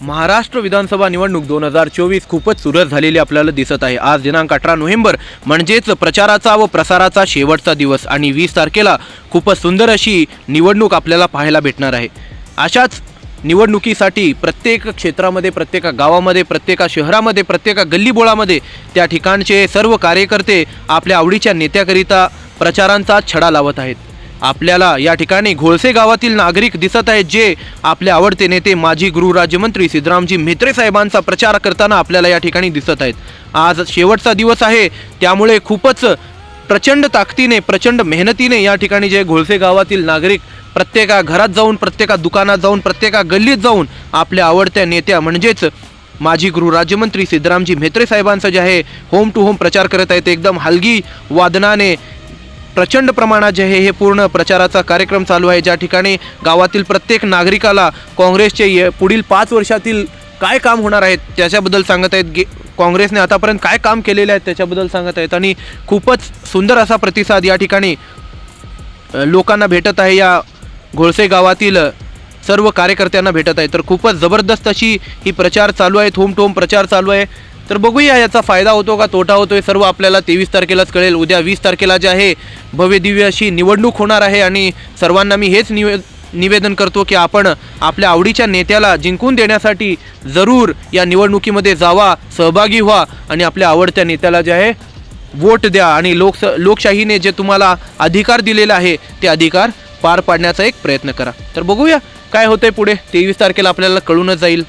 महाराष्ट्र विधानसभा निवडणूक दोन हजार चोवीस खूपच सुरस झालेली आपल्याला दिसत आहे. आज दिनांक अठरा नोव्हेंबर म्हणजेच प्रचाराचा व प्रसाराचा शेवटचा दिवस आणि वीस तारखेला खूपच सुंदर अशी निवडणूक आपल्याला पाहायला भेटणार आहे. अशाच निवडणुकीसाठी प्रत्येक क्षेत्रामध्ये प्रत्येक गावामध्ये प्रत्येक शहरामध्ये प्रत्येक गल्लीबोळामध्ये त्या ठिकाणचे सर्व कार्यकर्ते आपल्या आवडीच्या नेत्याकरिता प्रचारांचा छडा लावत आहेत. आपल्याला या ठिकाणी घोळसे गावातील नागरिक दिसत आहेत जे आपले आवडते नेते माजी गृहराज्यमंत्री सिद्धरामजी म्हेत्रे साहेबांचा प्रचार करताना आपल्याला या ठिकाणी दिसत आहेत. आज शेवटचा दिवस आहे त्यामुळे खूपच प्रचंड ताकदीने प्रचंड मेहनतीने या ठिकाणी जे घोळसे गावातील नागरिक प्रत्येका घरात जाऊन प्रत्येका दुकानात जाऊन प्रत्येका गल्लीत जाऊन आपल्या आवडत्या नेत्या म्हणजेच माजी गृहराज्यमंत्री सिद्धरामजी म्हेत्रे साहेबांचा जे आहे होम टू होम प्रचार करत आहेत. एकदम हलगी वादनाने प्रचंड प्रमाणात जे आहे हे पूर्ण प्रचाराचा कार्यक्रम चालू आहे. ज्या ठिकाणी गावातील प्रत्येक नागरिकाला काँग्रेसचे ये- पुढील पाच वर्षातील काय काम होणार आहेत त्याच्याबद्दल सांगत आहेत. गे काँग्रेसने आतापर्यंत काय काम केलेले आहेत त्याच्याबद्दल सांगत आहेत. आणि खूपच सुंदर असा प्रतिसाद या ठिकाणी लोकांना भेटत आहे. या घोळसे गावातील सर्व कार्यकर्त्यांना भेटत आहे. तर खूपच जबरदस्त अशी ही प्रचार चालू आहे थोम प्रचार चालू आहे. तर बघूया याचा फायदा होतो का तोटा होतो हे सर्व आपल्याला तेवीस तारखेलाच कळेल. उद्या वीस तारखेला जे आहे भव्य दिव्य अशी निवडणूक होणार आहे आणि सर्वांना मी हेच निवे निवेदन करतो की आपण आपल्या आवडीच्या नेत्याला जिंकून देण्यासाठी जरूर या निवडणुकीमध्ये जावा सहभागी व्हा आणि आपल्या आवडत्या नेत्याला जे आहे वोट द्या आणि लोकस लोकशाहीने जे तुम्हाला अधिकार दिलेला आहे ते अधिकार पार पाडण्याचा एक प्रयत्न करा. तर बघूया काय होतंय पुढे. तेवीस तारखेला आपल्याला कळूनच जाईल.